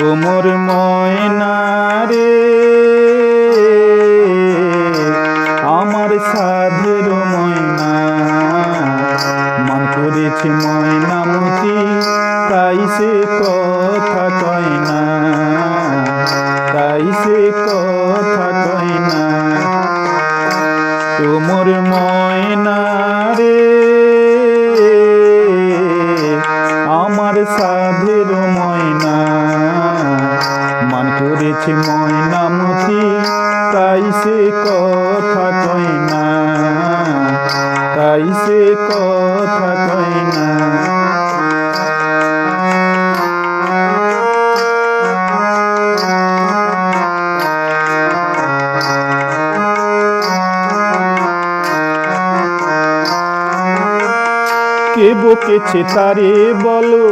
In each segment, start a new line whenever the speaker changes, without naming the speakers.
তোমর ময়না রে। আমার সাধের ময়না। মন করেছে ময়নামতি তাই সে কথা কয় না। তাই সে কথা তাই সে কথা কয় না, তাই সে কথা কয় না। কে বকেছে তারে বলো,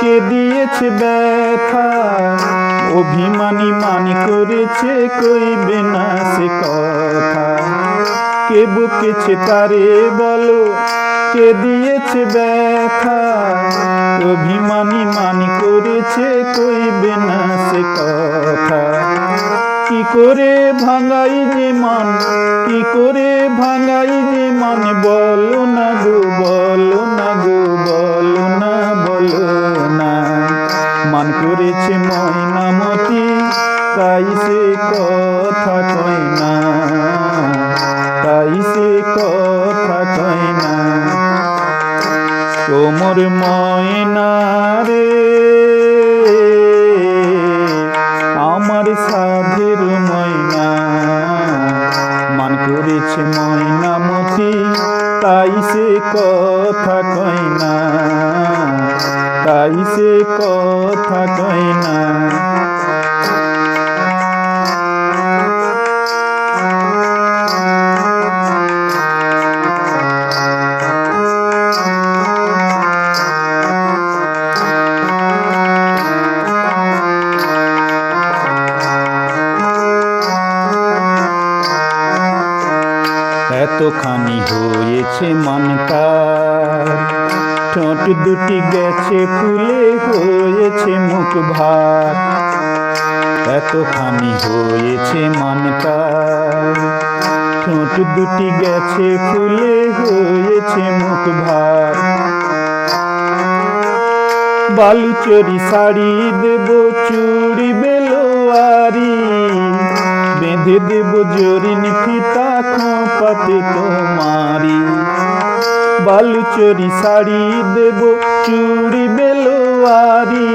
কে দিয়েছে ব্যথা? অভিমানী মানি করেছে, কইবে না সে কথা। কে বকেছে তারে বলো, কে দিয়েছে ব্যথা? অভিমানী মানি করেছে, কইবে না সে কথা। কি করে ভাঙাই যে মান, কি করে ভাঙাই যে মান বলো? কথা কয় তোমর ময়না রে, আমার সাধের ময়না। মান করেছে ময়নামতি তাই সে কথা তাই সে কথা এতখানি হয়েছে মানকার ঠোঁট দুটি গেছে, ফুলে হয়েছে মুখ ভার এতখানি হয়েছে মানকার ঠোঁট দুটি গেছে, ফুলে হয়েছে মুখ ভার বালুচরি শাড়ি দেব, চুড়ি বেলোয়ারি। বেঁধে দেব জরিন ফিতা খোপাতে তোমারি। বালুচরি শাড়ি দেব চুড়ি বেলোয়ারি।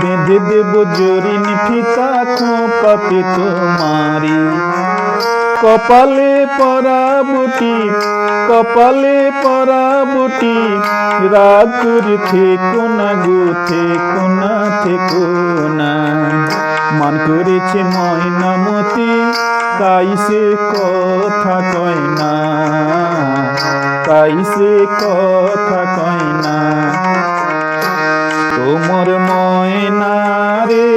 বেঁধে দেব জরিন ফিতা খোপাতে তোমারি। কপালে পরাবটি কপালে পরাবটি রাগুর থেকো না গো, থেকো না থেকো না। মান করেছে ময়নামতি তাই সে কথা কয় না। তাই সে কথা কয় না। তোমর ময়না রে,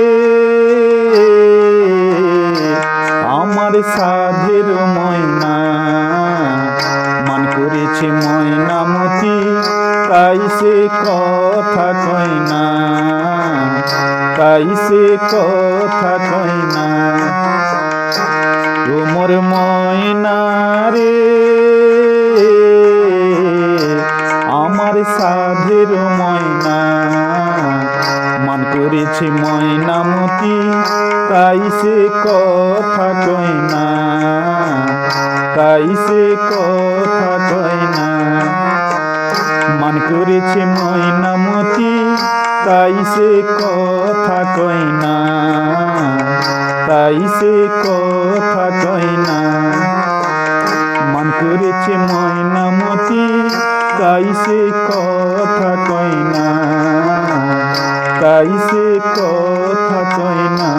আমার সাধের ময়না। মান করেছে ময়নামতি তাই সে কথা কয় না। তাই সে কথা কয় না। তোমর ময়না রে, আমার সাধের ময়না। মান করেছে ময়নামতি তাই সে কথা কয় না। তাই কথা কয় না। মান করেছে ময়নামতি তাই সে কথা কয় না, তাই সে কথা কয় না। মান করেছে ময়না মতি, তাই সে কথা কয় না, তাই সে কথা কয় না।